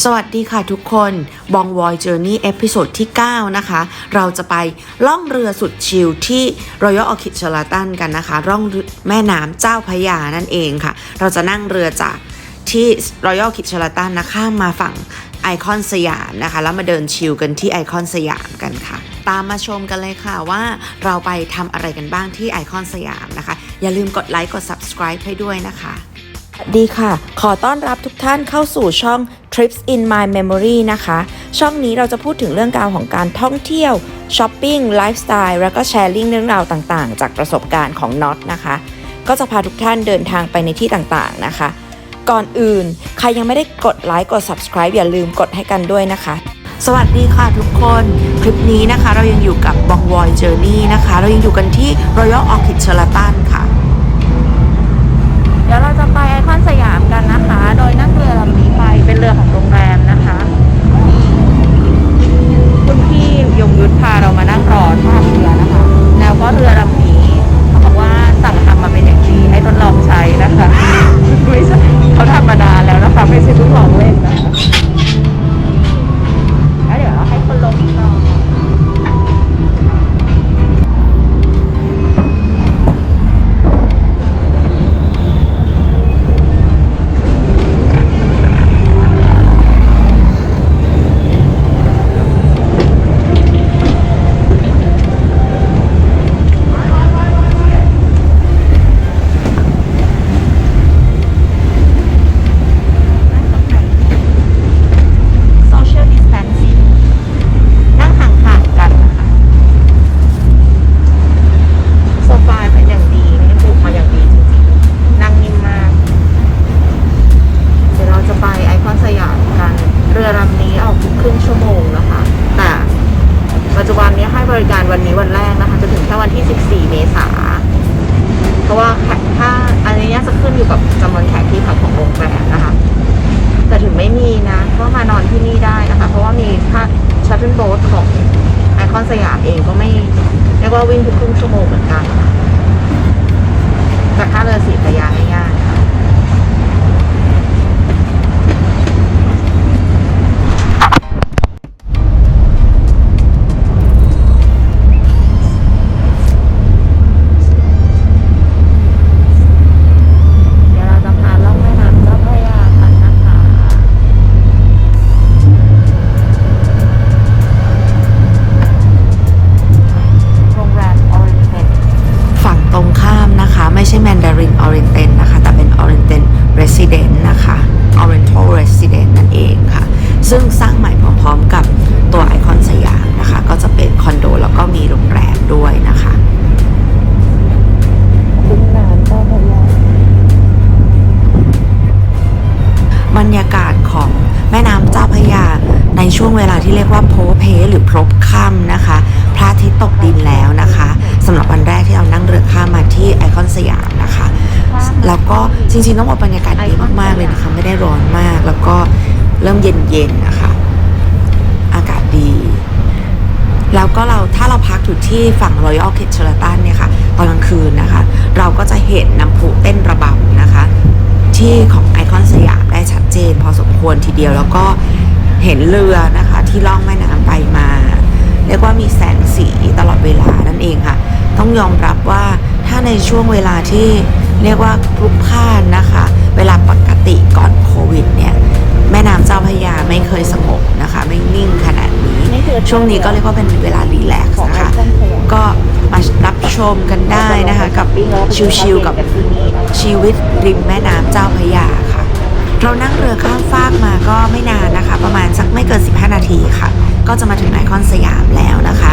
สวัสดีค่ะทุกคนบองวอยเจอร์นี่เอพิโซดที่ 9 นะคะ เราจะไปล่องเรือสุดชิลที่ Royal Orchid Sheraton กันนะคะ ร่องแม่น้ำเจ้าพยานั่นเองค่ะ เราจะนั่งเรือจากที่ Royal Orchid Sheraton นะข้ามมาฝั่งไอคอนสยามนะคะ แล้วมาเดินชิลกันที่ไอคอนสยามกันค่ะ ตามมาชมกันเลยค่ะว่าเราไปทำอะไรกันบ้างที่ไอคอนสยามนะคะ อย่าลืมกดไลค์กด subscribe ให้ด้วยนะคะดีค่ะ ขอต้อนรับทุกท่านเข้าสู่ช่อง Trips in My Memory นะคะ ช่องนี้เราจะพูดถึงเรื่องราวของการท่องเที่ยวช้อปปิ้งไลฟ์สไตล์แล้วก็แชร์ลิงเรื่องราวต่างๆ จากประสบการณ์ของน็อตนะคะ ก็จะพาทุกท่านเดินทางไปในที่ต่างๆนะคะ ก่อนอื่น ใครยังไม่ได้กดไลค์กด subscribe อย่าลืมกดให้กันด้วยนะคะสวัสดีค่ะทุกคนคลิปนี้นะคะ เรายังอยู่กับบองวอยเจอร์นี่นะคะ เรายังอยู่กันที่ Royal Orchid Sheraton ค่ะ เดี๋ยวเราจะไปไอคอนสยามกันนะคะ โดยนั่งเรือลำนี้ไป เรือของโรงแรมนะคะคุณพี่ยงยุทธพาเรามานั่งรอท่าเรือนะคะ แล้วก็เรือลำนี้เขาบอกว่าสั่งทำมาเป็นอย่างดีให้ทดลองใช้นะคะไม่ใช่เขาทำมานานแล้วนะคะไม่ใช่เพิ่งลองเล่นนะคะแล้วเดี๋ยวเราให้คนลงอีกรอบ social distancing นั่งห่างๆกันนะคะโซฟาเป็นอย่างดีนี่ปลูกมาอย่างดีจริงๆ นั่งนิ่มมาก เดี๋ยวเราจะไปไอคอนสยามกัน เรือลำนี้ออกทุกครึ่งชั่วโมงนะคะ แต่ปัจจุบันนี้ให้บริการ วันนี้วันแรกนะคะจนถึงแค่วันที่ 14 เมษาเพราะว่าแขกถ้าอันนี้จะขึ้นอยู่กับจำนวนแขกที่พักของโรงแรมนะคะ แต่ถึงไม่มีนะก็มานอนที่นี่ได้นะคะ เพราะว่ามีค่าชัตเทิลโบ๊ทของไอคอนสยามเองก็ไม่เรียกว่าวิ่งทุกครึ่งชั่วโมงเหมือนกันจากท่าเรือสีพยาง่ายๆ พร้อมกับตัวไอคอนสยามนะคะ ก็จะเป็นคอนโดแล้วก็มีโรงแรมด้วยนะคะคุ้มน้ำเจ้าพระยาบรรยากาศของแม่น้ำเจ้าพระยาในช่วงเวลาที่เรียกว่าโพเพหรือพลบค่ำนะคะ พระอาทิตย์ตกดินแล้วนะคะสำหรับวันแรกที่เรานั่งเรือข้ามมาที่ไอคอนสยามนะคะ แล้วก็จริงๆต้องบอกบรรยากาศดีมากๆเลยนะคะ ไม่ได้ร้อนมาก แล้วก็เริ่มเย็นๆนะคะ อากาศดี แล้วก็ พักอยู่ที่ฝั่ง Royal Orchid Sheraton เนี่ยค่ะตอนกลางคืนนะคะ เราก็จะเห็นน้ำพุเต้นระบำนะคะ ที่ของไอคอนสยามได้ชัดเจน พอสมควรทีเดียวแล้วก็เห็นเรือนะคะที่ล่องแม่น้ำไปมา เรียกว่ามีแสงสีตลอดเวลานั่นเองค่ะ ต้องยอมรับว่าถ้าในช่วงเวลาที่เรียกว่าพลุกพล่านนะคะ เวลาปกติก่อนโควิดเนี่ยแม่น้ำเจ้าพระยาไม่เคยสงบนะคะ ไม่นิ่งขนาดนี้ ช่วงนี้ก็เรียกว่าเป็นเวลารีแลกซ์นะคะก็มารับชมกันได้นะคะกับชิลๆกับชีวิตริมแม่น้ำเจ้าพระยาค่ะ เรานั่งเรือข้ามฟากมาก็ไม่นานนะคะ ประมาณสักไม่เกิน 15 นาทีค่ะ ก็จะมาถึงไอคอนสยามแล้วนะคะ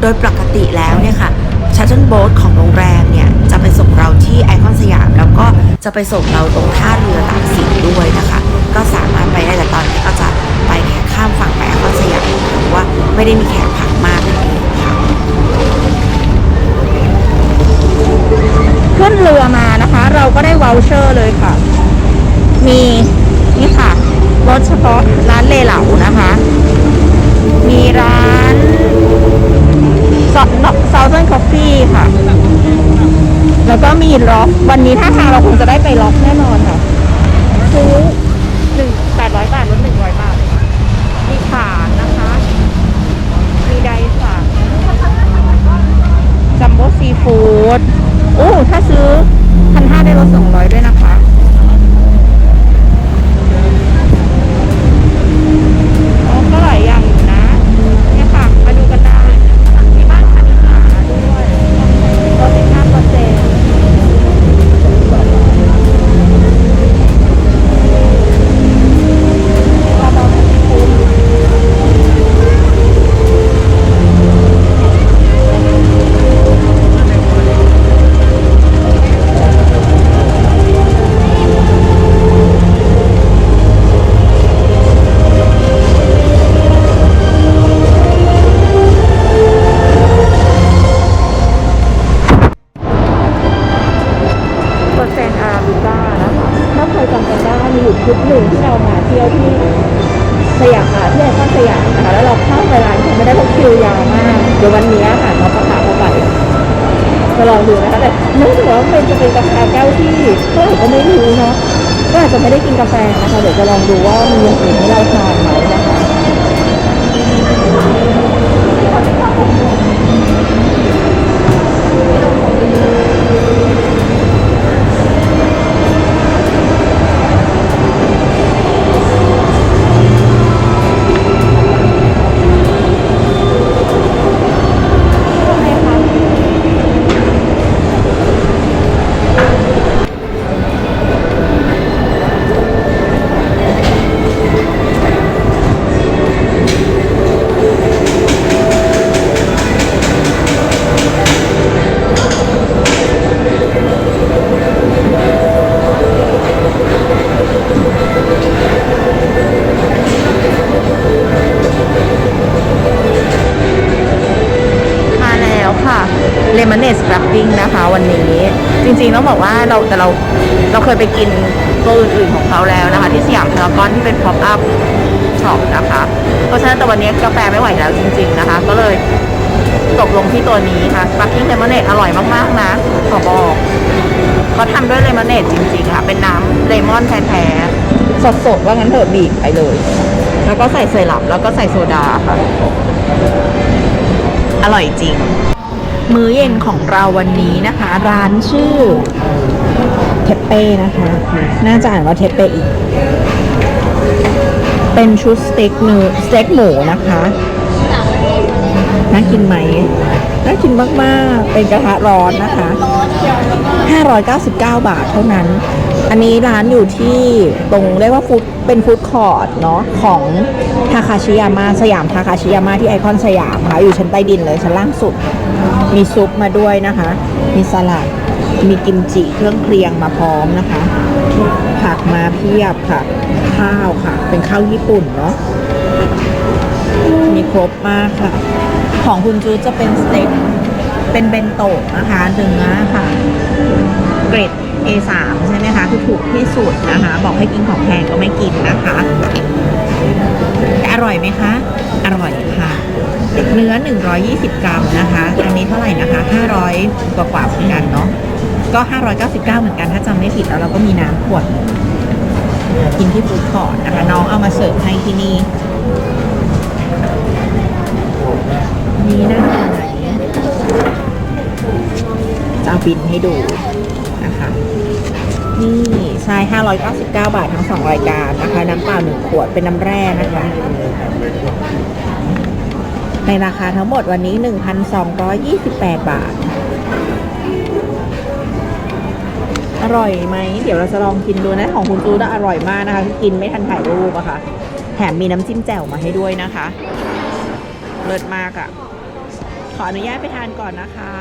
โดยปกติแล้วเนี่ยค่ะชัตเทิลโบ๊ทของโรงแรมเนี่ย จะไปส่งเราที่ไอคอนสยาม แล้วก็จะไปส่งเราตรงท่าเรือตากสินด้วยนะคะ ก็สามารถไปได้แต่ตอนนี้ก็จะไปแค่ข้ามฝั่งไปไอคอนสยาม ไม่ได้มีแขกพักมากนั่นเองค่ะขึ้นเรือมานะคะ เราก็ได้วอลเชอร์เลยค่ะ มีนี่ค่ะรถเฉพาะร้านเลเหลานะคะ มีร้านซาวเซนคอฟฟี่ค่ะ แล้วก็มีล็อก วันนี้ถ้าทางเราคงจะได้ไปล็อกแน่นอนค่ะซื้อ จะเป็นกาแฟแก้วที่เท่าไหร่ก็ไม่รู้เนาะก็อาจจะไม่ได้กินกาแฟนะคะเดี๋ยวจะลองดูว่ามีอย่างอื่นให้เราทานไหมนะคะ เลมอนเนสแรปปิ้งนะคะวันนี้ จริงๆต้องบอกว่าเราแต่เราเราเคยไปกินตัวอื่นๆของเขาแล้วนะคะ ที่สยามพารากอนที่เป็น pop up shop นะคะ เพราะฉะนั้นแต่วันนี้กาแฟไม่ไหวแล้วจริง ๆนะคะ ก็เลยตกลงที่ตัวนี้ค่ะสปาร์กิ้งเลมอนเนสอร่อยมากๆนะขอบอกเขาทำด้วยเลมอนเนสจริงๆค่ะ เป็นน้ำเลมอนแท้ๆสดๆว่างั้นเถอะบีบไปเลย แล้วก็ใส่ไซรัปแล้วก็ใส่โซดาค่ะ อร่อยจริง มื้อเย็นของเราวันนี้นะคะ ร้านชื่อเทปเป้นะคะ น่าจะอ่านว่าเทปเป้อีก เป็นชุดสเต็กเนื้อสเต็กหมูนะคะน่ากินไหมน่ากินมากๆ เป็นกระทะร้อนนะคะ 599 บาทเท่านั้น อันนี้ร้านอยู่ที่ตรงเรียกว่าฟูดเป็นฟู้ดคอร์ทเนาะของทาคาชิยามาสยามทาคาชิยามาที่ไอคอนสยามค่ะ อยู่ชั้นใต้ดินเลยชั้นล่างสุด มีซุปมาด้วยนะคะ มีสลัด มีกิมจิเครื่องเคียงมาพร้อมนะคะ ผักมาเพียบค่ะ ข้าวค่ะ เป็นข้าวญี่ปุ่นเนาะ มีครบมากค่ะ ของคุณจูจะเป็นสเต็ก เป็นเบนโตะนะคะเนื้อค่ะ เกรด A3 ใช่ไหมคะคือถูกที่สุดนะคะ บอกให้กินของแพงก็ไม่กินนะคะแต่อร่อยไหมคะ เนื้อ 120 กรัมนะคะ อันนี้เท่าไหร่นะคะ 500 กว่ากว่าเหมือนกันเนาะ ก็ 599 เหมือนกัน ถ้าจำไม่ผิดแล้วเราก็มีน้ำขวด กินที่ฟูดคอร์ทนะคะ น้องเอามาเสิร์ฟให้ที่นี่นี่น่าทานไหนจะบินให้ดูนะคะ นี่ใช่599 บาททั้งสองรายการนะคะ น้ำเปล่าหนึ่งขวดเป็นน้ำแร่นะคะ ในราคาทั้งหมดวันนี้ 1,228 บาท อร่อยไหม เดี๋ยวเราจะลองกินดูนะ ของคุณจูน่อร่อยมากนะคะ กินไม่ทันถ่ายรูปอะค่ะ แถมมีน้ำจิ้มแจ่วมาให้ด้วยนะคะ เลิศมากอะขออนุญาตไปทานก่อนนะคะ